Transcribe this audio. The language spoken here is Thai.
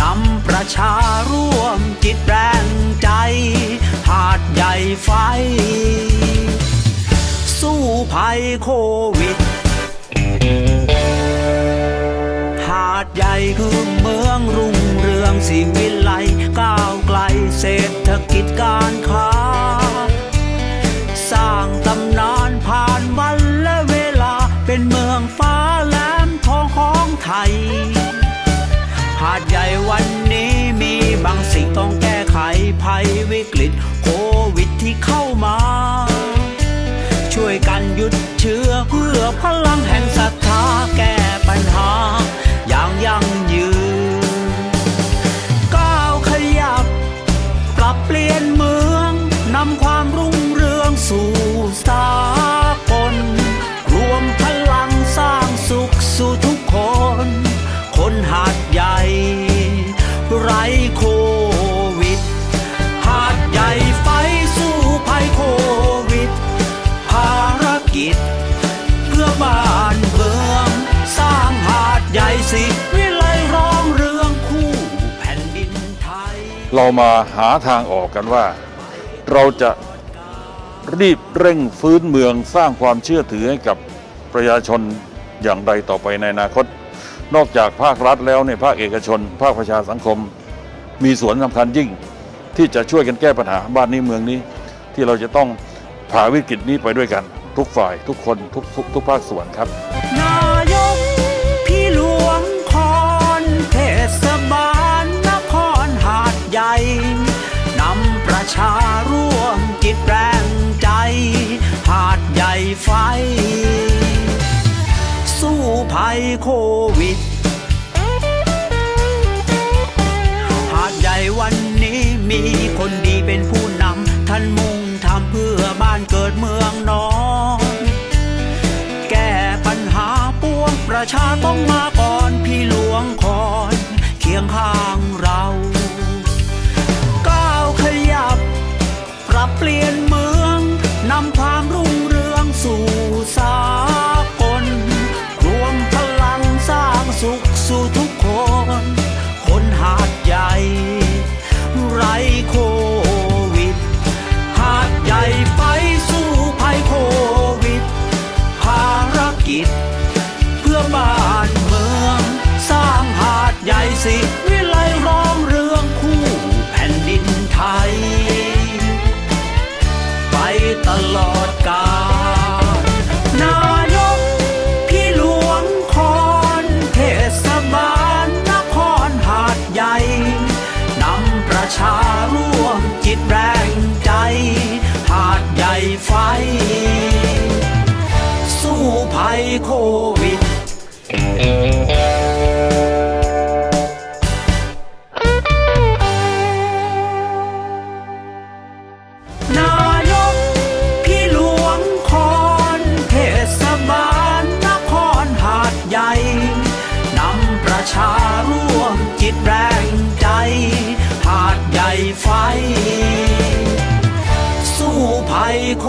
นำประชาร่วมจิตแรงใจ หาดใหญ่ไฟ สู้ภัยโควิด หาดใหญ่คือ เป็นเมืองนำความรุ่งเรืองสู่สากลรวมพลังสร้างสุขสู่ทุกคน คนหาดใหญ่ ไร้คน เรามาหาทางออกกันว่า เราจะรีบเร่งฟื้นเมืองสร้างความเชื่อถือให้กับประชาชนอย่างไรต่อไปในอนาคต นอกจากภาครัฐแล้วในยภาคเอกชน ภาคประชาสังคม มีส่วนสำคัญยิ่ง ที่จะช่วยกันแก้ปัญหาบ้านนี้เมืองนี้ ที่เราจะต้องผ่าวิกฤตนี้ไปด้วยกัน ทุกฝ่ายทุกคนทุกทุกทุกภาคส่วนครับ ชาร่วมจิตแรงใจ หาดใหญ่ไฟ สู้ภัยโควิด หาดใหญ่วันนี้มีคนดีเป็นผู้นำท่านมุ่งทำเพื่อบ้านเกิดเมืองนอนแก้ปัญหาปวงประชาต้องมาก่อนพี่หลวงคอยเคียงข้าง เปลี่ยนเมือง นำความรุ่งเรืองสู่สากล รวมพลังสร้างสุขสู่ทุกคน คนหาดใหญ่ ไรโควิด หาดใหญ่ไฟสู้ภัยโควิด ภารกิจ เพื่อบ้านเมือง สร้างหาดใหญ่สิ ญ่นำประชาร่วมจิตแรงใจ หาดใหญ่ไฟ สู้ภัยโค